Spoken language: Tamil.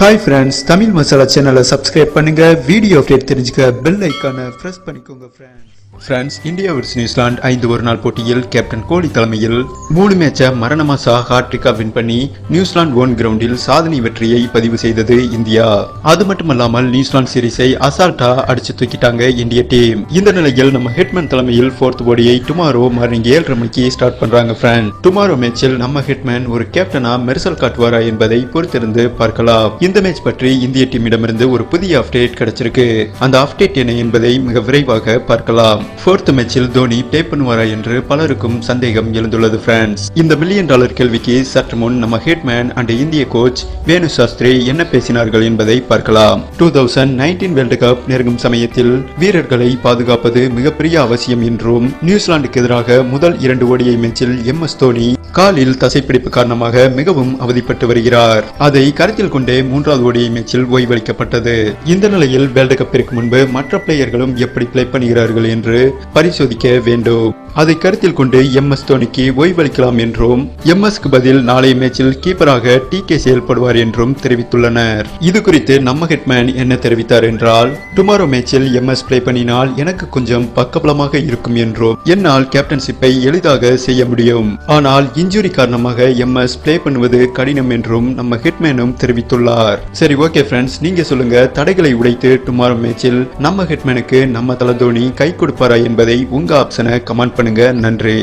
ஹாய் ஃப்ரெண்ட்ஸ் தமிழ் மசாலா சேனலை சப்ஸ்கிரைப் பண்ணுங்க. வீடியோ அப்டேட் தெரிஞ்சுக்க பெல் ஐக்கானை ப்ரெஸ் பண்ணிக்கோங்க friends friends India versus New Zealand ஐந்து ஒரு நாள் போட்டியில் கேப்டன் கோலி தலைமையில் மூணு மேட்சை மரணமாசா ஹாட்ரிக்கா வின் பண்ணி நியூசிலாந்து ஓன் கிரவுண்டில் சாதனை வெற்றியை பதிவு செய்தது இந்தியா. அது மட்டுமல்லாமல் நியூசிலாந்து சீரிஸை அசால்ட்டா அடிச்சு தூக்கிட்டாங்க இந்திய டீம் இந்த நிலையில் நம்ம ஹெட்மேன் தலைமையில் ஃபோர்த் போடியை டுமாரோ மார்னிங் ஏழரை மணிக்கு ஸ்டார்ட் பண்றாங்க ஃப்ரெண்ட் டுமாரோ மேட்சில் நம்ம ஹெட்மேன் ஒரு கேப்டனா மெரிசல் காட்டுவாரா என்பதை பொறுத்திருந்து பார்க்கலாம். இந்த மேட்ச் பற்றி இந்திய டீமிடமிருந்து ஒரு புதிய அப்டேட் கிடைச்சிருக்கு. அந்த அப்டேட் என்ன என்பதை மிக விரைவாக பார்க்கலாம். ஃபோர்த் மேட்சில் தோனி பிளே பண்ணுவாரா என்று பலருக்கும் சந்தேகம் எழுந்துள்ளது பிரான்ஸ் இந்த மில்லியன் டாலர் கேள்விக்கு சற்று முன் நம்ம ஹெட்மேன் அண்ட் இந்திய கோச் வேணு சாஸ்திரி என்ன பேசினார்கள் என்பதை பார்க்கலாம். Two thousand nineteen world cup நெருங்கும் சமயத்தில் வீரர்களை பாதுகாப்பது மிகப்பெரிய அவசியம் என்றும் நியூசிலாந்துக்கு எதிராக முதல் இரண்டு ஓடிஐ மேட்சில் எம் எஸ் தோனி காலில் தசைப்பிடிப்பு காரணமாக மிகவும் அவதிப்பட்டு வருகிறார். அதை கருத்தில் கொண்டே மூன்றாவது ஓடிஐ மேட்சில் ஓய்வளிக்கப்பட்டது. இந்த நிலையில் வேர்ல்டு கப்பிற்கு முன்பு மற்ற பிளேயர்களும் எப்படி பிளே பண்ணுகிறார்கள் என்று பரிசோதிக்க வேண்டும். அதை கருத்தில் கொண்டு எம் எஸ் தோனிக்கு ஓய்வளிக்கலாம் என்றும் எம் எஸ்க்கு பதில் நாளைய மேட்சில் கீப்பராக டி கே செயல்படுவார் என்றும் தெரிவித்துள்ளனர். இது குறித்து நம்ம ஹெட்மேன் என்ன தெரிவித்தார் என்றால் டுமாரோ மேட்சில் எம் எஸ் பிளே பண்ணினால் எனக்கு கொஞ்சம் பக்கபலமாக இருக்கும் என்றும் என்னால் கேப்டன்ஷிப்பை எளிதாக செய்ய முடியும். ஆனால் இன்ஜுரி காரணமாக எம்எஸ் பிளே பண்ணுவது கடினம் என்றும் நம்ம ஹெட்மேனும் தெரிவித்துள்ளார். சரி ஓகே ஃப்ரெண்ட்ஸ் நீங்க சொல்லுங்க தடைகளை உடைத்து டுமாரோ மேட்சில் நம்ம ஹெட்மேனுக்கு நம்ம தல தோனி கை கொடுப்பாரா என்பதை உங்க ஆப்ஷனை கமெண்ட் பண்ணுங்க. நன்றி.